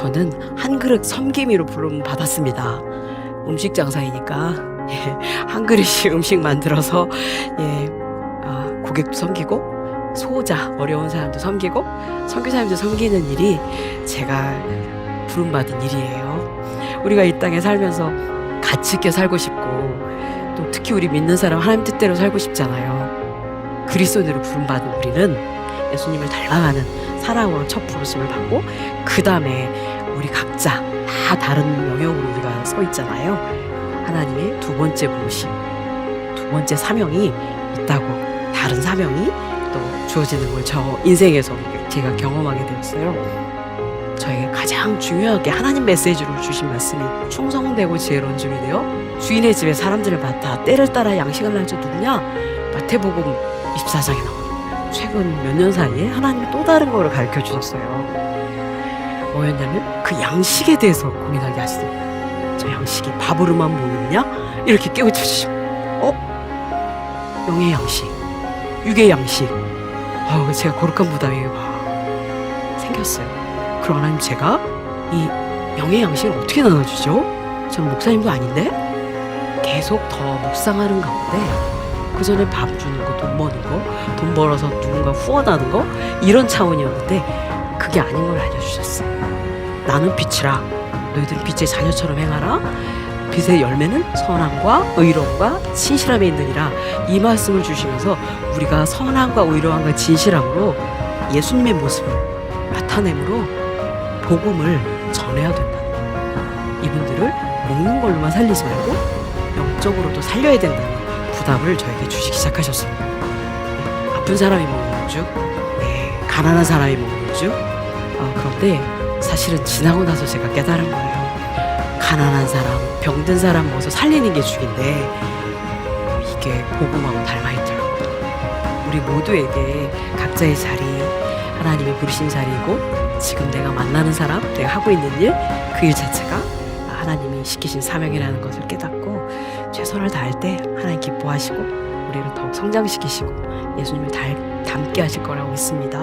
저는 한 그릇 섬김이로 부름 받았습니다. 음식 장사이니까 예, 한 그릇씩 음식 만들어서 예, 아, 고객도 섬기고 소자 어려운 사람도 섬기고 선교사님도 섬기는 일이 제가 부름받은 일이에요. 우리가 이 땅에 살면서 가치 있게 살고 싶고 또 특히 우리 믿는 사람 하나님 뜻대로 살고 싶잖아요. 그리스도인으로 부름받은 우리는 예수님을 닮아가는 사랑으로 첫 부르심을 받고 그 다음에 우리 각자 다 다른 영역으로 우리가 서 있잖아요. 하나님의 두 번째 부르심, 두 번째 사명이 있다고 다른 사명이 또 주어지는 걸 저 인생에서 제가 경험하게 되었어요. 저에게 가장 중요하게 하나님 메시지로 주신 말씀이 충성되고 지혜로운 줄이 되어 주인의 집에 사람들을 맡아 때를 따라 양식을 날자 누구냐? 마태복음 24장에 나오는 최근 몇 년 사이에 하나님이 또 다른 거를 가르쳐 주셨어요. 뭐였냐면 그 양식에 대해서 고민하게 하시더라고요. 저 양식이 밥으로만 모이느냐? 이렇게 깨우쳐 주시고 어? 영의 양식, 육의 양식 아, 제가 거룩한 부담이 막 생겼어요. 그럼 하나님 제가 이 영의 양식을 어떻게 나눠주죠? 저는 목사님도 아닌데 계속 더 묵상하는 가운데 그 전에 밥 주는 거, 돈 버는 거, 돈 벌어서 누군가 후원하는 거 이런 차원이었는데 그게 아닌 걸 알려주셨어요. 나는 빛이라 너희들은 빛의 자녀처럼 행하라. 빛의 열매는 선함과 의로움과 진실함에 있느니라 이 말씀을 주시면서 우리가 선함과 의로움과 진실함으로 예수님의 모습을 나타내므로 복음을 전해야 된다. 이분들을 먹는 걸로만 살리지 말고 영적으로도 살려야 된다는 부담을 저에게 주시기 시작하셨습니다. 네, 아픈 사람이 먹는 쭉, 네, 가난한 사람이 먹는 쭉. 아, 그런데 사실은 지나고 나서 제가 깨달은 거예요. 가난한 사람, 병든 사람 모아서 살리는 게 죽인데 어, 이게 복음하고 닮아 있더라고요. 우리 모두에게 각자의 자리, 하나님의 부르신 자리이고 지금 내가 만나는 사람, 내가 하고 있는 일, 그 일 자체가 하나님이 시키신 사명이라는 것을 깨닫고 최선을 다할 때 하나님 기뻐하시고 우리를 더욱 성장시키시고 예수님을 닮, 닮게 하실 거라고 믿습니다.